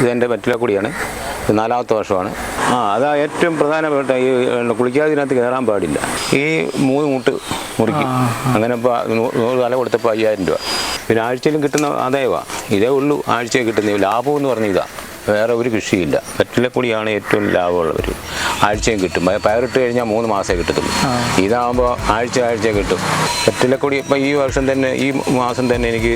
ഇതെന്റെ വെറ്റില കൂടിയാണ് ഇത് നാലാമത്തെ വർഷമാണ്. ആ അതാ ഏറ്റവും പ്രധാനപ്പെട്ട ഈ കുളിക്കാതിനകത്ത് കയറാൻ പാടില്ല. ഈ മൂന്ന് മുട്ട് മുറിക്കും. അങ്ങനെ ഇപ്പോൾ നൂറ് തല കൊടുത്തപ്പോൾ അയ്യായിരം രൂപ. പിന്നെ ആഴ്ചയിലും കിട്ടുന്ന ആദായമാണ് ഇതേ ഉള്ളൂ ആഴ്ചയിൽ കിട്ടുന്ന ലാഭം എന്ന് പറഞ്ഞ ഇതാ. വേറെ ഒരു കൃഷിയില്ല. വെറ്റിലക്കൊടിയാണ് ഏറ്റവും ലാഭമുള്ളവർ ആഴ്ചയും കിട്ടും. പയറിട്ട് കഴിഞ്ഞാൽ മൂന്ന് മാസമേ കിട്ടത്തുള്ളൂ. ഇതാകുമ്പോൾ ആഴ്ച ആഴ്ച കിട്ടും. വെറ്റിലക്കൊടി ഇപ്പം ഈ വർഷം തന്നെ ഈ മാസം തന്നെ എനിക്ക്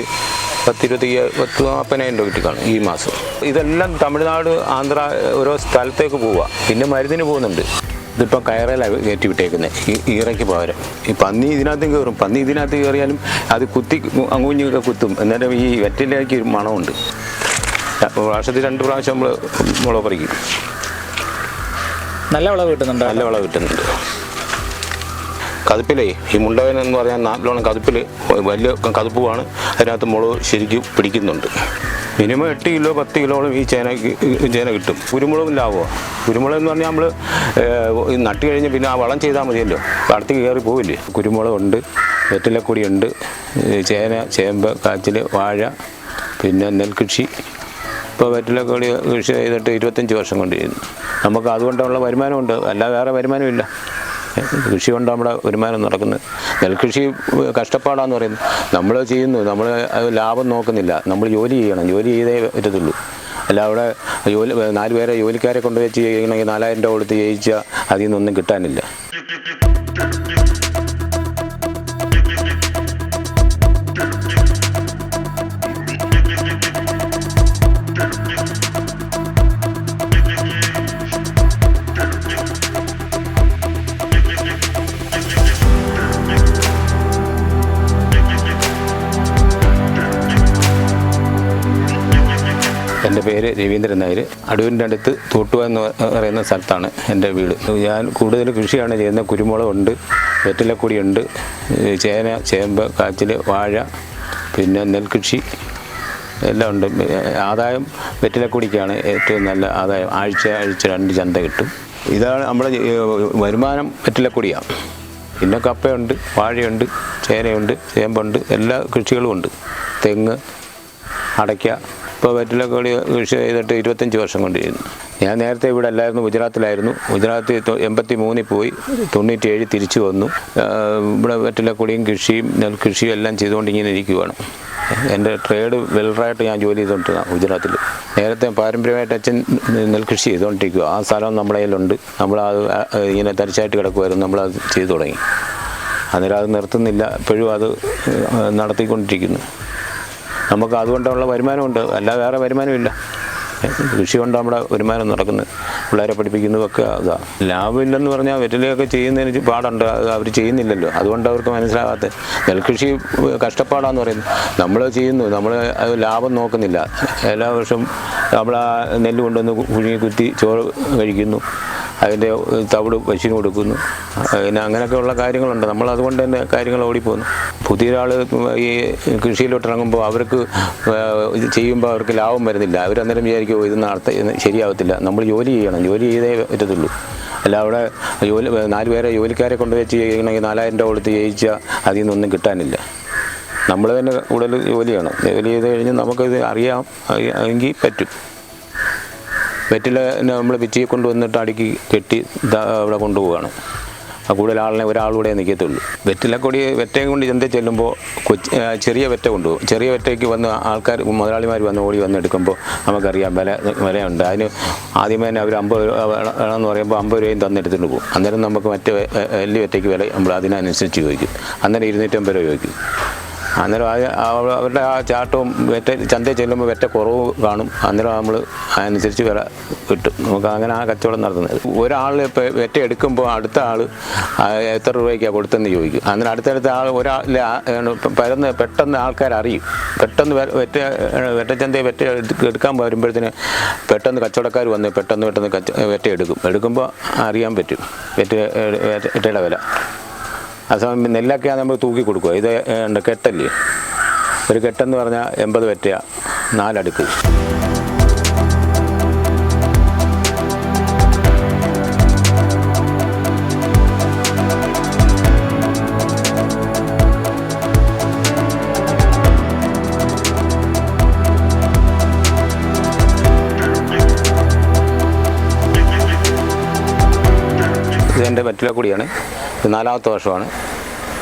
പത്തിരുപത്തി പത്ത് നാൽപ്പതിനായിരം രൂപ കിട്ടിക്കാണും ഈ മാസം. ഇതെല്ലാം തമിഴ്നാട് ആന്ധ്ര ഓരോ സ്ഥലത്തേക്ക് പോവുക പിന്നെ മരുന്നിന് പോകുന്നുണ്ട്. ഇതിപ്പോൾ കയറയിലാണ് കയറ്റി വിട്ടേക്കുന്നത് ഈ ഈറയ്ക്ക് പകരം. ഈ പന്നി ഇതിനകത്ത് കയറും പന്നി ഇതിനകത്ത് കയറിയാലും അത് കുത്തി അങ്ങുഞ്ഞൊക്കെ കുത്തും. എന്നാലും ഈ വെറ്റിലേക്ക് ഒരു മണമുണ്ട്. വർഷത്തിൽ രണ്ട് പ്രാവശ്യം നമ്മൾ മുളക് പറിക്കും. നല്ല വിളവ് കിട്ടുന്നുണ്ട്? നല്ല വിളവ് കിട്ടുന്നുണ്ട്. കതുപ്പിലേ. ഈ മുണ്ടവൻ എന്ന് പറഞ്ഞാൽ നാട്ടിലോണം കതുപ്പിൽ വലിയ കതുപ്പുമാണ് അതിനകത്ത് മുളക് ശരിക്കും പിടിക്കുന്നുണ്ട്. മിനിമം എട്ട് കിലോ പത്ത് കിലോളം ഈ ചേന ചേന കിട്ടും. കുരുമുളകും ലാഭമാണ് കുരുമുളക് എന്ന് പറഞ്ഞാൽ നമ്മൾ നട്ട് കഴിഞ്ഞ് പിന്നെ ആ വളം ചെയ്താൽ മതിയല്ലോ. അടുത്ത് കയറി പോവില്ലേ. കുരുമുളകുണ്ട് വെറ്റിലക്കൊടിയുണ്ട് ചേന ചേമ്പ് കാച്ചിൽ വാഴ പിന്നെ നെൽകൃഷി. ഇപ്പോൾ വെറ്റിലക്കൊടി കൃഷി ചെയ്തിട്ട് ഇരുപത്തഞ്ച് വർഷം കൊണ്ട് ചെയ്യുന്നു. നമുക്ക് അതുകൊണ്ടുള്ള വരുമാനമുണ്ട്. അല്ലാതെ വേറെ വരുമാനമില്ല. കൃഷി കൊണ്ട് നമ്മുടെ വരുമാനം നടക്കുന്നത് നെൽകൃഷി കഷ്ടപ്പാടാന്ന് പറയുന്നത് നമ്മൾ ചെയ്യുന്നു നമ്മൾ ലാഭം നോക്കുന്നില്ല. നമ്മൾ ജോലി ചെയ്യണം ജോലി ചെയ്തേ പറ്റത്തുള്ളൂ. അല്ല അവിടെ ജോലി നാല് പേരെ ജോലിക്കാരെ കൊണ്ടുവച്ച് ചെയ്യണമെങ്കിൽ നാലായിരം രൂപ കൊടുത്ത് ചെയ്യിച്ചാൽ അതിൽ നിന്നൊന്നും കിട്ടാനില്ല. പേര് രവീന്ദ്രൻ നായർ അടൂരിന്റെ അടുത്ത് തോട്ടുവ എന്ന് പറയുന്ന സ്ഥലത്താണ് എന്റെ വീട്. ഞാൻ കൂടുതൽ കൃഷിയാണ് ചെയ്യുന്നത്. കുരുമുളകുണ്ട് വെറ്റിലക്കൊടിയുണ്ട് ചേന ചേമ്പ് കാച്ചിൽ വാഴ പിന്നെ നെൽകൃഷി എല്ലാം ഉണ്ട്. ആദായം വെറ്റിലക്കൊടിക്കാണ് ഏറ്റവും നല്ല ആദായം. ആഴ്ച ആഴ്ച രണ്ട് ചന്ത കിട്ടും. ഇതാണ് നമ്മുടെ വരുമാനം വെറ്റിലക്കൊടിയാണ് പിന്നെ കപ്പയുണ്ട് വാഴയുണ്ട് ചേനയുണ്ട് ചേമ്പുണ്ട് എല്ലാ കൃഷികളും ഉണ്ട്. തെങ്ങ് അടയ്ക്ക ഇപ്പോൾ വെറ്റിലക്കോടി കൃഷി ചെയ്തിട്ട് ഇരുപത്തഞ്ച് വർഷം കൊണ്ട് ഞാൻ നേരത്തെ ഇവിടെ അല്ലായിരുന്നു ഗുജറാത്തിലായിരുന്നു. ഗുജറാത്തിൽ എൺപത്തി മൂന്നിൽ പോയി തൊണ്ണൂറ്റി ഏഴ് തിരിച്ചു വന്നു. ഇവിടെ വെറ്റിലക്കൊടിയും കൃഷിയും നെൽകൃഷിയും എല്ലാം ചെയ്തുകൊണ്ട് ഇങ്ങനെ ഇരിക്കുവാണ്. എന്റെ ട്രേഡ് വെൽറായിട്ട് ഞാൻ ജോലി ചെയ്തുകൊണ്ടിരുന്ന ഗുജറാത്തിൽ. നേരത്തെ പാരമ്പര്യമായിട്ട് അച്ഛൻ നെൽകൃഷി ചെയ്തുകൊണ്ടിരിക്കുക ആ സ്ഥലം നമ്മുടെ കയ്യിലുണ്ട്. നമ്മൾ ആ, ഇങ്ങനെ തരിച്ചായിട്ട് കിടക്കുമായിരുന്നു നമ്മളത് ചെയ്തു തുടങ്ങി. അന്നേരം അത് നിർത്തുന്നില്ല. ഇപ്പോഴും അത് നടത്തിക്കൊണ്ടിരിക്കുന്നു. നമുക്ക് അതുകൊണ്ടുള്ള വരുമാനമുണ്ട്. അല്ലാതെ വേറെ വരുമാനമില്ല. കൃഷി കൊണ്ട് നമ്മുടെ വരുമാനം നടക്കുന്നത് പിള്ളേരെ പഠിപ്പിക്കുന്നതൊക്കെ അതാ. ലാഭമില്ലെന്ന് പറഞ്ഞാൽ വെറ്റിലയൊക്കെ ചെയ്യുന്നതിന് പാടുണ്ട്. അത് അവർ ചെയ്യുന്നില്ലല്ലോ. അതുകൊണ്ട് അവർക്ക് മനസ്സിലാകാത്ത. നെൽകൃഷി കഷ്ടപ്പാടാന്ന് പറയുന്നത് നമ്മൾ ചെയ്യുന്നു. നമ്മൾ ലാഭം നോക്കുന്നില്ല. എല്ലാ വർഷവും നമ്മൾ നെല്ല് കൊണ്ടുവന്ന് കുഴുങ്ങി കുത്തി ചോറ് കഴിക്കുന്നു. അതിന്റെ തവിട് പശുവിന് കൊടുക്കുന്നു. പിന്നെ അങ്ങനെയൊക്കെയുള്ള കാര്യങ്ങളുണ്ട്. നമ്മൾ അതുകൊണ്ട് തന്നെ കാര്യങ്ങൾ ഓടിപ്പോകുന്നു. പുതിയ ഒരാൾ ഈ കൃഷിയിലോട്ട് ഇറങ്ങുമ്പോൾ അവർക്ക് ചെയ്യുമ്പോൾ അവർക്ക് ലാഭം വരുന്നില്ല. അവരന്നേരം വിചാരിക്കുമോ ഇത് നടത്ത ശരിയാവത്തില്ല. നമ്മൾ ജോലി ചെയ്യണം. ജോലി ചെയ്തേ പറ്റത്തുള്ളൂ. അല്ല അവിടെ ജോലി നാല് പേരെ ജോലിക്കാരെ കൊണ്ട് വെച്ച് ചെയ്യണമെങ്കിൽ നാലായിരം രൂപ കൊടുത്ത് ചെയ്യിച്ചാൽ അതിൽ നിന്നൊന്നും കിട്ടാനില്ല. നമ്മൾ തന്നെ കൂടുതൽ ജോലി ചെയ്യണം. ജോലി ചെയ്ത് കഴിഞ്ഞ് നമുക്കിത് അറിയാ- എങ്കിൽ പറ്റും. വെറ്റില നമ്മൾ പിച്ചിയെ കൊണ്ടുവന്നിട്ട് അടുക്കി കെട്ടി അവിടെ കൊണ്ടുപോവുകയാണ്. കൂടുതൽ ആളിനെ ഒരാളൂടെ നിൽക്കത്തുള്ളൂ വെറ്റിലക്കൊടി വെറ്റയും കൊണ്ട് ചന്തയിൽ ചെല്ലുമ്പോൾ കൊച്ചി ചെറിയ വെറ്റ കൊണ്ടുപോകും. ചെറിയ വെറ്റയ്ക്ക് വന്ന് ആൾക്കാർ മുതലാളിമാർ വന്ന് ഓടി വന്ന് എടുക്കുമ്പോൾ നമുക്കറിയാം വില വിലയുണ്ട്. അതിന് ആദ്യമേ തന്നെ അവർ അമ്പത് വേണമെന്ന് പറയുമ്പോൾ അമ്പത് രൂപയും തന്നെടുത്തിട്ട് പോകും. അന്നേരം നമുക്ക് മറ്റേ വലിയ വെറ്റയ്ക്ക് വില നമ്മൾ അതിനനുസരിച്ച് ചോദിക്കും. അന്നേരം ഇരുന്നൂറ്റമ്പത് രൂപ ചോദിക്കും. അന്നേരം അവരുടെ ആ ചാട്ടവും വെറ്റ ചന്തയിൽ ചെല്ലുമ്പോൾ വെറ്റ കുറവ് കാണും. അന്നേരം നമ്മൾ അതനുസരിച്ച് വില കിട്ടും. നമുക്ക് അങ്ങനെ ആ കച്ചവടം നടത്തുന്നത്. ഒരാൾ ഇപ്പോൾ വെറ്റ എടുക്കുമ്പോൾ അടുത്ത ആൾ എത്ര രൂപയ്ക്കാണ് കൊടുത്തെന്ന് ചോദിക്കും. അന്നേരം അടുത്തടുത്ത ആൾ ഒരാൾ പരന്ന് പെട്ടെന്ന് ആൾക്കാർ അറിയും. പെട്ടെന്ന് വെറ്റ വെറ്റ വെറ്റച്ചന്തയിൽ വെറ്റ എടുക്കാൻ വരുമ്പോഴത്തേന് പെട്ടെന്ന് കച്ചവടക്കാർ വന്ന് പെട്ടെന്ന് പെട്ടെന്ന് കച്ച വെറ്റ എടുക്കും. എടുക്കുമ്പോൾ അറിയാൻ പറ്റും. വെറ്റ വെറ്റയുടെ വില. അതേസമയം നെല്ലൊക്കെ നമ്മൾ തൂക്കി കൊടുക്കുക ഇത് ഉണ്ട് കെട്ടല്ലേ? ഒരു കെട്ടെന്ന് പറഞ്ഞാൽ എൺപത് വെറ്റ നാലടുക്ക്. ഇതിന്റെ മറ്റുള്ള കൂടിയാണ്. നാലാമത്തെ വർഷമാണ്.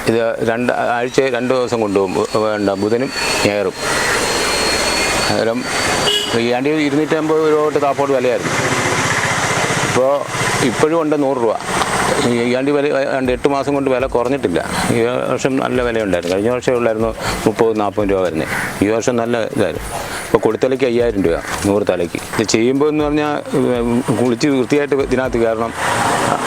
ഇത് രണ്ട് ആഴ്ച രണ്ട് ദിവസം കൊണ്ടുപോകും. വേണ്ട ബുധനും ഞായറും. അന്നേരം ഈ ആണ്ടി ഇരുന്നൂറ്റമ്പത് രൂപ തൊട്ട് താപ്പോട്ട് വിലയായിരുന്നു. ഇപ്പോൾ ഇപ്പോഴും ഉണ്ട് നൂറ് രൂപ. ഈ ആണ്ടി വില രണ്ട് എട്ട് മാസം കൊണ്ട് വില കുറഞ്ഞിട്ടില്ല. ഈ വർഷം നല്ല വിലയുണ്ടായിരുന്നു. കഴിഞ്ഞ വർഷം ഉള്ളായിരുന്നു മുപ്പത് നാൽപ്പത് രൂപ വരുന്നത് ഈ വർഷം നല്ല ഇതായിരുന്നു. ഇപ്പോൾ കൊടുത്തലയ്ക്ക് അയ്യായിരം രൂപ നൂറ് തലയ്ക്ക്. ഇത് ചെയ്യുമ്പോൾ എന്ന് പറഞ്ഞാൽ കുളിച്ച് വൃത്തിയായിട്ട് ഇതിനകത്ത് കയറണം.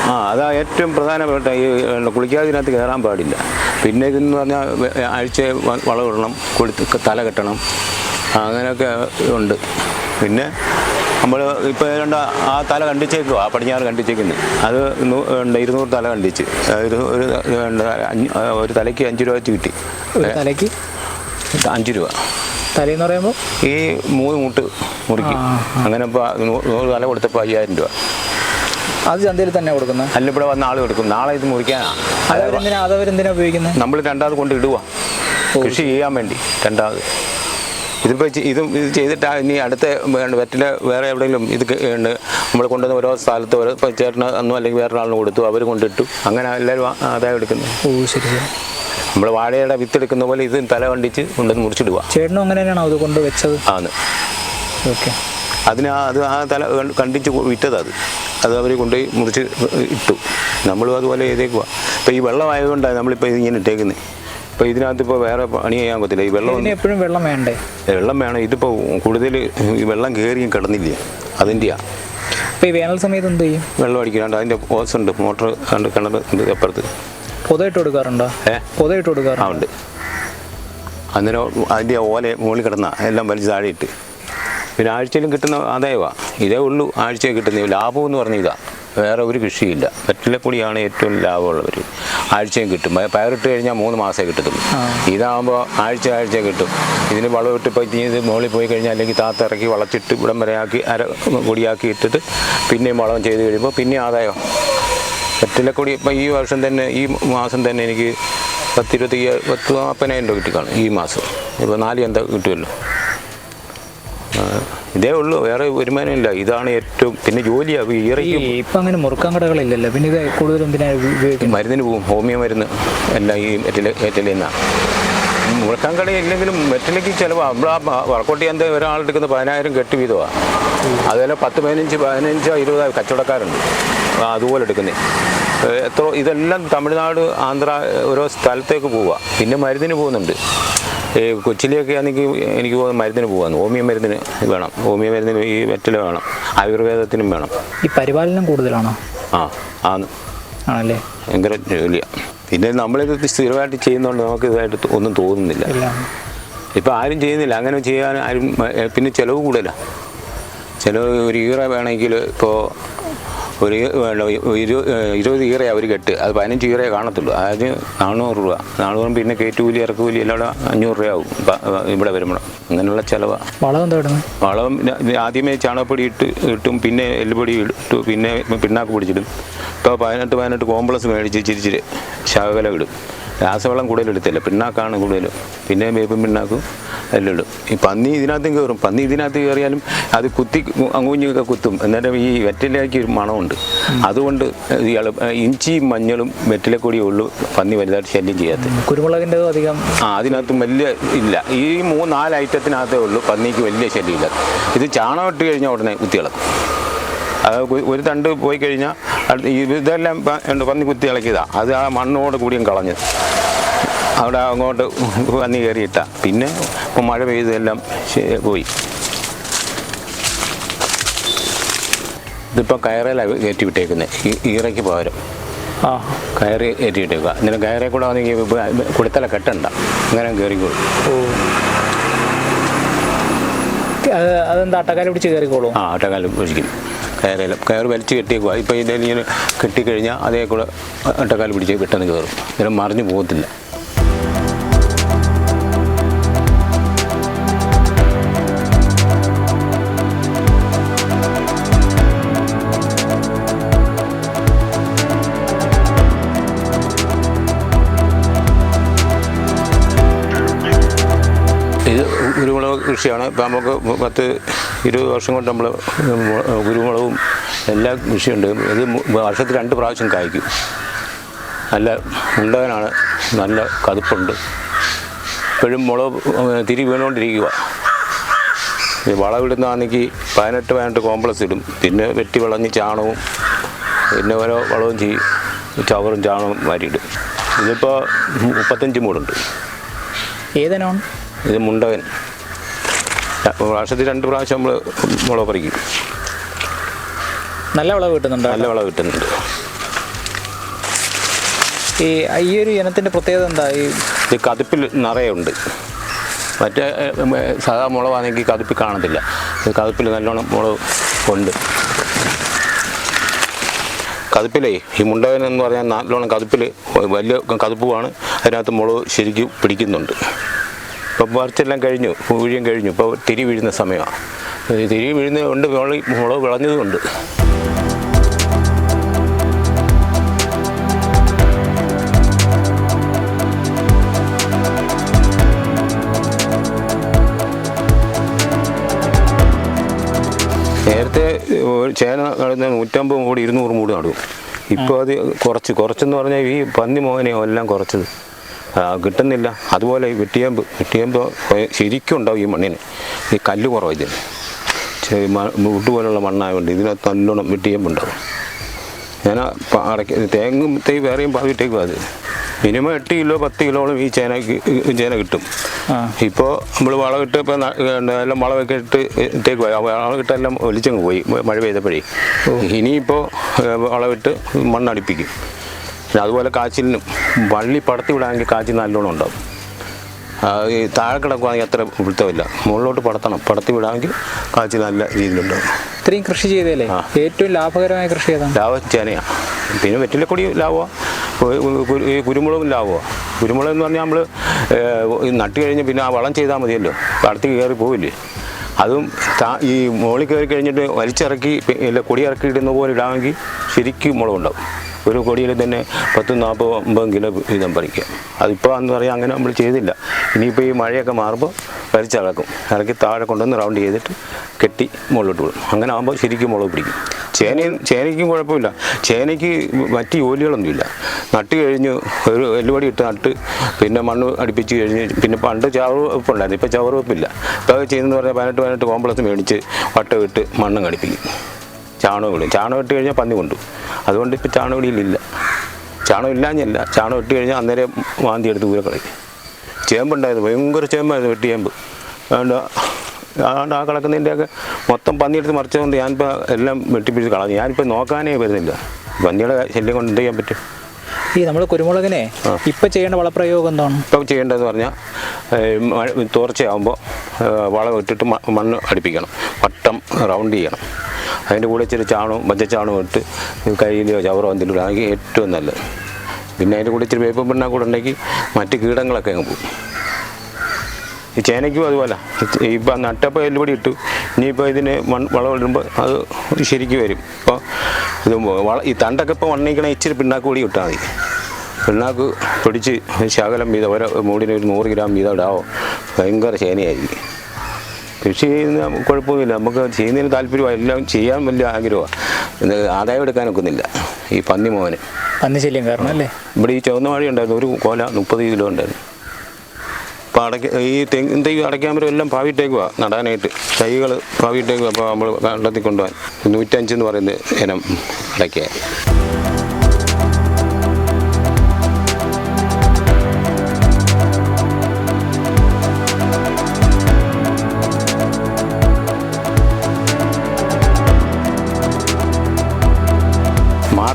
ആ അതാ ഏറ്റവും പ്രധാനപ്പെട്ട ഈ കുളിക്കാതിനകത്ത് കയറാൻ പാടില്ല. പിന്നെ ഇതെന്ന് പറഞ്ഞാൽ ആഴ്ച വ- വളമിടണം കുളി തല കെട്ടണം. അങ്ങനെയൊക്കെ ഉണ്ട്. പിന്നെ നമ്മൾ ഇപ്പോൾ ഏതാണ്ട് ആ തല കണ്ടിച്ചേക്കുക ആ പടിഞ്ഞാറ് കണ്ടിച്ചേക്കുന്നത് അത് ഉണ്ട് ഇരുന്നൂറ് തല കണ്ടിച്ച്. ഒരു ഒരു ഒരു തലയ്ക്ക് അഞ്ച് രൂപ വെച്ച് കിട്ടി. തലയ്ക്ക്? അഞ്ച് രൂപ. തലയെന്ന് പറയുമ്പോൾ ഈ മൂന്ന് മുട്ട് മുറിക്കും. അങ്ങനെ ഇപ്പോൾ നൂറ് തല കൊടുത്തപ്പോൾ അയ്യായിരം രൂപ. അത് ചന്തയിൽ തന്നെ കൊടുക്കുന്നത്. അല്ല ഇവിടെ വന്ന ആൾ കൊടുക്കും നാളെ ഇത് മുറിക്കാനാണ് അതവരെന്തിനാ ഉപയോഗിക്കുന്നത്? നമ്മൾ രണ്ടാമത് കൊണ്ട് ഇടുക കൃഷി ചെയ്യാൻ വേണ്ടി രണ്ടാമത്. ഇതിപ്പോൾ ഇതും ഇത് ചെയ്തിട്ട് ഇനി അടുത്ത വെറ്റിലെ വേറെ എവിടെയെങ്കിലും ഇത് നമ്മൾ കൊണ്ടുവന്ന ഓരോ സ്ഥലത്ത് ഓരോ ചേട്ടന് അന്നും അല്ലെങ്കിൽ വേറെ ഒരാളിന് കൊടുത്തു അവർ കൊണ്ടിട്ടു. അങ്ങനെ എല്ലാവരും ആദായം എടുക്കുന്നു ഓ ശരി നമ്മൾ വാഴയുടെ വിത്ത് എടുക്കുന്ന പോലെ ഇത് തല കണ്ടിച്ച് കൊണ്ടുവന്ന് മുറിച്ചിടുക ചേട്ടനും അങ്ങനെ തന്നെയാണോ അത് കൊണ്ട് വെച്ചത് ആണ് ഓക്കെ. അതിന് അത് ആ തല കണ്ട്- കണ്ടിച്ച് വിറ്റത് അത്. അത് അവർ കൊണ്ടുപോയി മുറിച്ച് ഇട്ടു. നമ്മളും അതുപോലെ ചെയ്തേക്കുക ഇപ്പോൾ ഈ വെള്ളമായതുകൊണ്ടാണ് നമ്മളിപ്പോൾ ഇതിങ്ങനെ ഇട്ടേക്കുന്നത് ഇപ്പോൾ ഇതിനകത്ത് ഇപ്പോൾ വേറെ പണി ചെയ്യാൻ പറ്റില്ല ഈ വെള്ളം എപ്പോഴും വെള്ളം വേണ്ടേ? വെള്ളം വേണം. ഇതിപ്പോൾ കൂടുതൽ ഈ വെള്ളം കയറിയും കിടന്നില്ലേ? അതിന്റെയാ അപ്പോൾ ഈ വേനൽ സമയത്ത് എന്ത് ചെയ്യും? വെള്ളം അടിക്കാണ്ട് അതിന്റെ ഓസ് ഉണ്ട്. മോട്ടർ കണ്ട് കിണർ ഉണ്ട് അപ്പുറത്ത്. പൊതയിട്ട് കൊടുക്കാറുണ്ടോ? ഏ? പൊതയിട്ട് കൊടുക്കാറുണ്ട്? അന്നേരം അതിന്റെ ഓല മുകളിൽ കിടന്ന. എല്ലാം വലിച്ച് താഴെ ഇട്ട്. പിന്നെ ആഴ്ചയിലും കിട്ടുന്ന ആദായമാണ് ഇതേ ഉള്ളൂ ആഴ്ചയിൽ കിട്ടുന്ന ലാഭം എന്ന് പറഞ്ഞ ഇതാ. വേറെ ഒരു കൃഷിയില്ല. വെറ്റിലപ്പൊടിയാണ് ഏറ്റവും ലാഭമുള്ളവർ ആഴ്ചയും കിട്ടും. പയറിട്ട് കഴിഞ്ഞാൽ മൂന്ന് മാസമേ കിട്ടത്തുള്ളൂ. ഇതാകുമ്പോൾ ആഴ്ച ആഴ്ച കിട്ടും. ഇതിന് വളമിട്ട് ഇട്ട് ഇനി ഇത് മുകളിൽ പോയി കഴിഞ്ഞാൽ അല്ലെങ്കിൽ താത്ത ഇറക്കി വളച്ചിട്ട് ഇവിടം വരെ ആക്കി അര കൊടിയാക്കി ഇട്ടിട്ട് പിന്നെയും വളം ചെയ്ത് കഴിയുമ്പോൾ പിന്നെ ആദായം. വെറ്റിലക്കൊടി ഇപ്പം ഈ വർഷം തന്നെ ഈ മാസം തന്നെ എനിക്ക് പത്തിരുപത്തി പത്ത് നാൽപ്പതിനായിരം രൂപ കിട്ടിക്കാണും ഈ മാസം. ഇപ്പോൾ നാല് എന്താ കിട്ടുമല്ലോ. ഇതേ ഉള്ളൂ വേറെ വരുമാനമില്ല ഇതാണ് ഏറ്റവും പിന്നെ ജോലിയാണ് ഈറയ്ക്ക്. ഇപ്പം അങ്ങനെ മുറുക്കാൻ കടകളില്ലല്ലോ. പിന്നെ ഇത് കൂടുതലും പിന്നെ മരുന്നിന് പോകും ഹോമിയോ മരുന്ന് എല്ലാം ഈ വെറ്റില നിന്നാണ് മുഴക്കാൻ കട ഇല്ലെങ്കിലും വെറ്റിലയ്ക്ക് ചിലവാണ് നമ്മളാ വർക്കൗട്ട് ചെയ്യാൻ ഒരാളെടുക്കുന്ന പതിനായിരം കെട്ട് വീതമാണ് അതുപോലെ പത്ത് പതിനഞ്ച് പതിനഞ്ചോ ഇരുപതോ കച്ചവടക്കാരുണ്ട്. അതുപോലെ എടുക്കുന്നത് എത്ര ഇതെല്ലാം തമിഴ്നാട് ആന്ധ്ര ഓരോ സ്ഥലത്തേക്ക് പോവുക പിന്നെ മരുന്നിന് പോകുന്നുണ്ട്. കൊച്ചിലെയൊക്കെ ആണെങ്കിൽ എനിക്ക് മരുന്നിന് പോകാൻ ഹോമിയോ മരുന്നിന് വേണം. ഹോമിയോ മരുന്നിന് ഈ വെറ്റില വേണം. ആയുർവേദത്തിനും വേണം. ഈ പരിപാലനം കൂടുതലാണോ? ആ ആന്ന് ആണല്ലേ? ഭയങ്കര ജോലിയാണ് പിന്നെ നമ്മളിത് സ്ഥിരമായിട്ട് ചെയ്യുന്നതുകൊണ്ട് നമുക്ക് ഇതായിട്ട് ഒന്നും തോന്നുന്നില്ല. ഇപ്പം ആരും ചെയ്യുന്നില്ല. അങ്ങനെ ചെയ്യാൻ ആരും പിന്നെ ചിലവ് കൂടുതലാണ് ചിലവ് ഒരു ഈറ വേണമെങ്കിൽ ഇപ്പോൾ ഒരു ഇരു- ഇരുപത് ഈറയാണ് ഒരു കെട്ട്. അത് പതിനഞ്ച് ഈറയെ കാണത്തുള്ളൂ. അതായത് നാനൂറ് രൂപ. നാനൂറും പിന്നെ കയറ്റുകൂലി ഇറക്കുകൂലി എല്ലാം അഞ്ഞൂറ് രൂപയാവും ഇവിടെ വരുമ്പോൾ അങ്ങനെയുള്ള ചിലവാണ് വളം എന്താ വളം ആദ്യമേ ചാണകപ്പൊടി ഇട്ട് ഇട്ടും പിന്നെ എല്ലുപൊടി ഇട്ടു പിന്നെ പിണ്ണാക്ക് പിടിച്ചിടും. ഇപ്പോൾ പതിനെട്ട് പതിനെട്ട് കോംപ്ലക്സ് മേടിച്ച് ചിരിച്ചിരി ശകല ഇടും. രാസവളം കൂടുതൽ എടുത്തില്ല. പിണ്ണാക്കാണ് കൂടുതലും പിന്നെ വേപ്പും പിണ്ണാക്കും എല്ലാം ഇടും. ഈ പന്നി ഇതിനകത്തും കയറും. പന്നി ഇതിനകത്ത് കയറിയാലും അത് കുത്തി അങ്ങൂഞ്ഞൊക്കെ കുത്തും. അന്നേരം ഈ വെറ്റിലേക്ക് ഒരു മണമുണ്ട്. അതുകൊണ്ട് ഇയാൾ ഇഞ്ചിയും മഞ്ഞളും വെറ്റിലക്കൊടിയേ ഉള്ളൂ പന്നി വലുതായിട്ട് ശല്യം ചെയ്യാത്ത. കുരുമുളകിന്റെ അധികം ആ അതിനകത്തും വലിയ ഇല്ല. ഈ മൂന്ന് നാല് ഐറ്റത്തിനകത്തേ ഉള്ളൂ പന്നിക്ക് വലിയ ശല്യമില്ല ഇത് ചാണകം ഇട്ട് കഴിഞ്ഞാൽ ഉടനെ കുത്തി ഇളക്കും. അത് ഒരു- തണ്ട് പോയി കഴിഞ്ഞാൽ ഇതെല്ലാം പന്നി കുത്തി ഇളക്കിയതാണ് അത് ആ മണ്ണോട് കൂടിയും കളഞ്ഞ്. അവിടെ അങ്ങോട്ട് പന്നി കയറിയിട്ട. പിന്നെ മഴ പെയ്തെല്ലാം പോയി. ഇതിപ്പോൾ കയറിലാണ് കയറ്റി വിട്ടേക്കുന്നത് ഈ ഈറയ്ക്ക് പകരം. ആ. കയറി ഏറ്റിയിട്ടേക്കുക ഇങ്ങനെ കയറേ കൂടെ വന്നെങ്കിൽ കൊടുത്തല കെട്ടണ്ട. അങ്ങനെ കയറിക്കോളും അതെന്താ അട്ടക്കാലം പിടിച്ച് കയറിക്കോളും ആ അട്ടക്കാലം ഒഴിക്കും കയറേലും കയറ് വലിച്ച് കെട്ടിയേക്കുക ഇപ്പോൾ ഇതിങ്ങനെ കെട്ടിക്കഴിഞ്ഞാൽ അതേ കൂടെ ഒറ്റക്കാൽ പിടിച്ച് പെട്ടെന്ന് കയറും. ഇങ്ങനെ മറിഞ്ഞു പോകത്തില്ല. കുരുമുളക് കൃഷിയാണ്. ഇപ്പം നമുക്ക് പത്ത് ഇരുപത് വർഷം കൊണ്ട് നമ്മൾ കുരുമുളകും എല്ലാ കൃഷിയുണ്ട്. ഇത് വർഷത്തിൽ രണ്ട് പ്രാവശ്യം കായ്ക്കും. നല്ല ഉണ്ടവനാണ്. നല്ല കതുപ്പുണ്ട്. ഇപ്പോഴും മുളക് തിരി വീണുകൊണ്ടിരിക്കുക ഈ വളമിടുന്നതാണെങ്കിൽ പതിനെട്ട് പതിനെട്ട് കോംപ്ലക്സ് ഇടും. പിന്നെ വെട്ടി വിളഞ്ഞ് ചാണകവും പിന്നെ ഓരോ വളവും ചെയ്യും. ചവറും ചാണകവും വാരിയിടും. ഇതിപ്പോൾ മുപ്പത്തഞ്ച് മൂടുണ്ട്. ഏതനാണ്? ഇത് മുണ്ടവൻ. ര- വർഷത്തിൽ രണ്ട് പ്രാവശ്യം നമ്മൾ മുളക് പറിക്കും. നല്ല വിളവ് കിട്ടുന്നുണ്ട്? നല്ല വിളവ് കിട്ടുന്നുണ്ട്. ഈ ഈ ഒരു ഇനത്തിന്റെ പ്രത്യേകത എന്താ? ഈ ഇത് നിറയുണ്ട്. നിറയെ ഉണ്ട് മറ്റേ സാധാ മുളകാണെങ്കിൽ കതിപ്പിൽ കാണത്തില്ല. ഇത് കതുപ്പിൽ നല്ലോണം മുളക് ഉണ്ട്. കതിപ്പിലേ ഈ മുണ്ടവൻ എന്ന് പറഞ്ഞാൽ നല്ലോണം കതിപ്പിൽ വലിയ കതിപ്പുമാണ് അതിനകത്ത് മുളക് ശരിക്കും പിടിക്കുന്നുണ്ട്. ഇപ്പോൾ പറിച്ചെല്ലാം കഴിഞ്ഞു പൂഴിയും കഴിഞ്ഞു. ഇപ്പോൾ തിരി വീഴുന്ന സമയമാണ് തിരി വീഴുന്നതുകൊണ്ട് മുളക് മുളക് വിളഞ്ഞതുകൊണ്ട്. നേരത്തെ ചേന നടുന്ന നൂറ്റമ്പത് മൂടി ഇരുന്നൂറ് മൂട് നടും. ഇപ്പോൾ അത് കുറച്ച് കുറച്ചെന്ന് പറഞ്ഞാൽ ഈ പന്നി മോഹനെയോ എല്ലാം കുറച്ചത്. കിട്ടുന്നില്ല. അതുപോലെ ഈ വെട്ടിയേമ്പ് വെട്ടിയേമ്പ് ശരിക്കും ഉണ്ടാവും ഈ മണ്ണിന്. ഈ കല്ല് കുറവ് ഇതിന് മുട്ട് പോലുള്ള മണ്ണായതുകൊണ്ട് ഇതിനകത്ത് നല്ലോണം വെട്ടിയേമ്പുണ്ടാവും. ഞാൻ അടയ്ക്ക തേങ്ങും തേ വേറെയും പാവിട്ടേക്കും അത്. മിനിമം എട്ട് കിലോ പത്ത് കിലോളം ഈ ചേനക്ക് ചേന കിട്ടും. ഇപ്പോൾ നമ്മൾ വളമിട്ട് ഇപ്പോൾ എല്ലാം വളമൊക്കെ ഇട്ട് ഇട്ടേക്ക് പോയി വളമിട്ട് എല്ലാം ഒലിച്ചങ്ങ് പോയി മഴ പെയ്തപ്പോഴേ. ഇനിയിപ്പോൾ വളമിട്ട് മണ്ണടിപ്പിക്കും. പിന്നെ അതുപോലെ കാച്ചിലിനും വള്ളി പടത്തി വിടാമെങ്കിൽ കാച്ചിൽ നല്ലോണം ഉണ്ടാവും. ഈ താഴെ കിടക്കുവാണെങ്കിൽ അത്ര വൃത്തമില്ല മുകളിലോട്ട് പടത്തണം. പടത്തി വിടാമെങ്കിൽ കാച്ചിൽ നല്ല രീതിയിലുണ്ടാവും. ഇത്രയും കൃഷി ചെയ്തല്ലേ ഏറ്റവും ലാഭകരമായ കൃഷി ഏതാണ് ലാഭം ചേനയാണ് പിന്നെ വെറ്റിലക്കൊടി ലാഭമാണ് ഈ കുരുമുളകും ലാഭമാണ് കുരുമുളക് എന്ന് പറഞ്ഞാൽ നമ്മൾ നട്ട് കഴിഞ്ഞ് പിന്നെ ആ വളം ചെയ്താൽ മതിയല്ലോ. അടുത്ത് കയറി പോവില്ലേ. അതും താ- ഈ മുകളിൽ കയറി കഴിഞ്ഞിട്ട് വലിച്ചിറക്കി കൊടി ഇറക്കി ഇടുന്ന പോലെ ഇടാമെങ്കിൽ ശരിക്കും മുളകുണ്ടാവും. ഒരു കൊടിയിൽ തന്നെ പത്ത് നാൽപ്പത് അമ്പത് കിലോ വീതം പറിക്കുക. അതിപ്പോൾ എന്ന് പറയാം അങ്ങനെ നമ്മൾ ചെയ്തില്ല. ഇനിയിപ്പോൾ ഈ മഴയൊക്കെ മാറുമ്പോൾ വലിച്ചിറക്കും ഇറക്കി താഴെ കൊണ്ടുവന്ന് റൗണ്ട് ചെയ്തിട്ട് കെട്ടി മുകളിലോട്ട് വിടും. അങ്ങനെ ആകുമ്പോൾ ശരിക്കും മുളക് പിടിക്കും. ചേനയും ചേനയ്ക്കും കുഴപ്പമില്ല. ചേനയ്ക്ക് മറ്റ് ജോലികളൊന്നുമില്ല. നട്ട് കഴിഞ്ഞ് ഒരു എല്ലുപടി ഇട്ട് നട്ട് പിന്നെ മണ്ണ് അടുപ്പിച്ച് കഴിഞ്ഞ് പിന്നെ പണ്ട് ചവറ് വെപ്പുണ്ടായിരുന്നു ഇപ്പോൾ ചവറ് വെപ്പില്ല ഇപ്പോൾ ചെയ്യുന്നതെന്ന് പറഞ്ഞാൽ പതിനെട്ട് പതിനെട്ട് കോംപ്ലക്സ് മേടിച്ച് വട്ടം ഇട്ട് മണ്ണ് കടിപ്പിക്കും ചാണകം ഇടും. ചാണകം ഇട്ട് കഴിഞ്ഞാൽ പന്നി കൊണ്ടു അതുകൊണ്ട് ഇപ്പോൾ ചാണകടിയിലില്ല ചാണകം ഇല്ലാഞ്ഞല്ല. ചാണകം ഇട്ട് കഴിഞ്ഞാൽ അന്നേരം വാന്തി എടുത്ത് ദൂരെ കളയും. ചേമ്പുണ്ടായിരുന്നു ഭയങ്കര ചേമ്പായിരുന്നു വെട്ടിയേമ്പ് അതുകൊണ്ട് അതുകൊണ്ട് ആ കിടക്കുന്നതിന്റെയൊക്കെ മൊത്തം പന്നിയെടുത്ത് മറിച്ചതുകൊണ്ട് ഞാനിപ്പോൾ എല്ലാം വെട്ടിപ്പിടിച്ച് കളഞ്ഞു. ഞാനിപ്പോൾ നോക്കാനേ വരുന്നില്ല. പന്നിയുടെ ശല്യം കൊണ്ട് എന്ത് ചെയ്യാൻ പറ്റും? ഈ നമ്മൾ കുരുമുളകിനെ ഇപ്പം ചെയ്യേണ്ട വളപ്രയോഗം എന്താണ്? ഇപ്പം ചെയ്യേണ്ടതെന്ന് പറഞ്ഞാൽ തോർച്ചയാകുമ്പോൾ വളം ഇട്ടിട്ട് മണ്ണ് അടുപ്പിക്കണം. വട്ടം റൗണ്ട് ചെയ്യണം. അതിന്റെ കൂടെ ഇച്ചിരി ചാണകവും പച്ചച്ചാണകവും ഇട്ട് കയ്യിലോ ചവറോ എന്തെങ്കിലും ആണെങ്കിൽ ഏറ്റവും നല്ലത്. പിന്നെ അതിന്റെ കൂടെ ഇച്ചിരി വേപ്പം പിണ്ണാ കൂടെ ഉണ്ടെങ്കിൽ മറ്റ് കീടങ്ങളൊക്കെ അങ്ങ് പോകും. ഈ ചേനയ്ക്കും അതുപോലെ. ഇപ്പം നട്ടപ്പോൾ എല്ലുപടി ഇട്ടു. ഇനിയിപ്പോൾ ഇതിന് മൺ വളം ഇടുമ്പോൾ അത് ശരിക്കും വരും. ഇപ്പോൾ ഇത് വള ഈ തണ്ടൊക്കെ ഇപ്പോൾ വണ്ണിക്കണ ഇച്ചിരി പിണ്ണാക്ക് കൂടി ഇട്ടാൽ മതി. പിണ്ണാക്ക് പിടിച്ച് ശകലം വീതം ഓരോ മൂടിന് ഒരു നൂറ് ഗ്രാം വീതം ഇടാവോ? ഭയങ്കര ചേനയായിരിക്കും. കൃഷി ചെയ്യുന്ന കുഴപ്പമൊന്നുമില്ല. നമുക്ക് ചെയ്യുന്നതിന് താല്പര്യമാണ് എല്ലാം ചെയ്യാൻ വലിയ ആഗ്രഹമാണ് ആദായം എടുക്കാനൊക്കുന്നില്ല ഈ പന്നി മോന്. പന്നിശല്യം കാരണം അല്ലേ? ഇവിടെ ഈ ചുവന്ന വാഴ ഉണ്ടായിരുന്നു. ഒരു കോല മുപ്പത് കിലോ ഉണ്ടായിരുന്നു. അപ്പോൾ അടയ്ക്ക ഈ തെങ്ങ് തൈ വരും എല്ലാം ഭാവിയിട്ടേക്കുവാ നടാനായിട്ട്. തൈകൾ ഭാവിയിട്ടേക്കുവാ അപ്പോൾ നമ്മൾ കണ്ടെത്തി കൊണ്ടുപോകാൻ. നൂറ്റഞ്ചെന്ന് പറയുന്നത് ഇനം അടയ്ക്കുക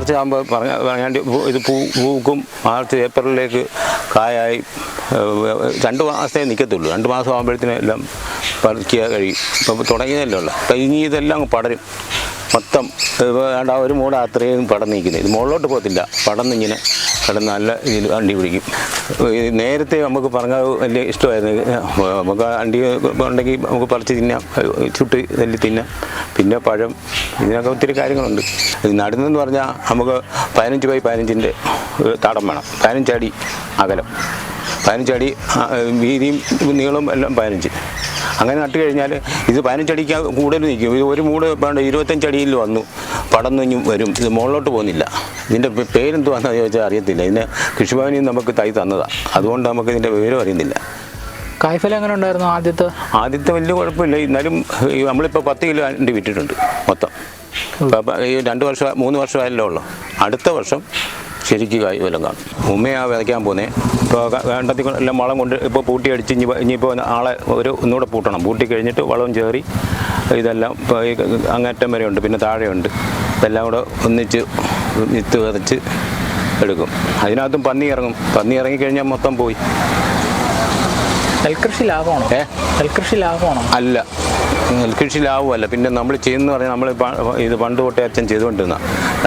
മാർച്ച് ആകുമ്പോൾ പറഞ്ഞ പറഞ്ഞാണ്ട് ഇത് പൂ പൂക്കും മാർച്ച് ഏപ്രിലിലേക്ക് കായായി. രണ്ട് മാസത്തേ നിൽക്കത്തുള്ളൂ രണ്ട് മാസം ആകുമ്പോഴത്തേനും എല്ലാം പറിക്കുക കഴിയും. ഇപ്പം തുടങ്ങിയതല്ലോ ഉള്ളു. പടരും. മൊത്തം വേണ്ട ഒരു മൂട അത്രയും പടം നിൽക്കുന്നത് ഇത് മുകളിലോട്ട് പോകത്തില്ല. പടന്നിങ്ങനെ കടന്ന് നല്ല ഇതിൽ അണ്ടി പിടിക്കും. നേരത്തെ നമുക്ക് പറഞ്ഞാൽ വലിയ ഇഷ്ടമായിരുന്നു. നമുക്ക് അണ്ടി ഉണ്ടെങ്കിൽ നമുക്ക് പറിച്ച് തിന്നാം. ചുട്ട് തല്ലി തിന്നാം. പിന്നെ പഴം. ഇതിനൊക്കെ ഒത്തിരി കാര്യങ്ങളുണ്ട്. നടുന്നെന്ന് പറഞ്ഞാൽ നമുക്ക് പതിനഞ്ച് ബൈ പതിനഞ്ചിന്റെ തടം വേണം. പതിനഞ്ചടി അകലം. പതിനഞ്ചടി വീതിയും നീളവും എല്ലാം പതിനഞ്ച്. അങ്ങനെ നട്ട് കഴിഞ്ഞാൽ ഇത് പതിനഞ്ചടിക്ക് കൂടുതൽ നിൽക്കും. ഇത് ഒരു മൂട് വേണ്ട ഇരുപത്തഞ്ചടിയിൽ വന്നു. പടന്നു വരും. ഇത് മുകളിലോട്ട് പോകുന്നില്ല. ഇതിന്റെ പേ- പേരെന്തുവാന്ന് ചോദിച്ചാൽ അറിയത്തില്ല. ഇതിന് കൃഷിഭവനിൽ നിന്ന് നമുക്ക് തൈ തന്നതാണ് അതുകൊണ്ട് നമുക്ക് ഇതിന്റെ വിവരം അറിയുന്നില്ല. കായ്ഫലം എങ്ങനെ ഉണ്ടായിരുന്നു ആദ്യത്തെ? ആദ്യത്തെ വലിയ കുഴപ്പമില്ല. എന്നാലും നമ്മളിപ്പോൾ പത്ത് കിലോ അണ്ടി വിറ്റിട്ടുണ്ട് മൊത്തം. ഈ രണ്ട് വർഷം മൂന്ന് വർഷമായല്ലോ ഉള്ളു. അടുത്ത വർഷം ശരിക്ക് കായ് വല്ലതും കാണും. ഉമ്മയാ വിതയ്ക്കാൻ പോന്നേ. ഇപ്പോൾ വേണ്ടത്തിൽ എല്ലാം വളം കൊണ്ട് ഇപ്പോൾ പൂട്ടി അടിച്ച് ഇനി ഇനിയിപ്പോൾ ആളെ ഒരു ഒന്നുകൂടെ പൂട്ടണം. പൂട്ടി കഴിഞ്ഞിട്ട് വളം ചേറി ഇതെല്ലാം ഇപ്പോൾ ഈ വരെയുണ്ട്. പിന്നെ താഴെയുണ്ട്. ഇതെല്ലാം കൂടെ ഒന്നിച്ച് വിത്ത് വിതച്ച് എടുക്കും. അതിനകത്തും പന്നി ഇറങ്ങും. പന്നി ഇറങ്ങിക്കഴിഞ്ഞാൽ മൊത്തം പോയി. നെൽകൃഷി ലാഭമാണോ? ഏ? നെൽകൃഷി ലാഭമാണോ? അല്ല. നെൽകൃഷി ലാഭമല്ല. പിന്നെ നമ്മൾ ചെയ്യുന്ന പറഞ്ഞാൽ നമ്മൾ ഇത് പണ്ട് തൊട്ടേ അച്ഛൻ ചെയ്തുകൊണ്ടിരുന്ന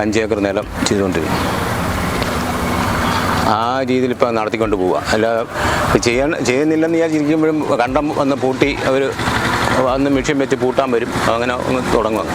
അഞ്ച് ഏക്കർ നിലം ചെയ്തുകൊണ്ടിരുന്നു. ആ രീതിയിൽ ഇപ്പോൾ നടത്തിക്കൊണ്ട് പോവുക അല്ല ചെയ്യാൻ ചെയ്യുന്നില്ലെന്ന് വിചാരിച്ചിരിക്കുമ്പോഴും കണ്ടം വന്ന് പൂട്ടി അവർ അന്ന് മെഷീൻ വെച്ച് പൂട്ടാൻ വരും. അങ്ങനെ ഒന്ന് തുടങ്ങും.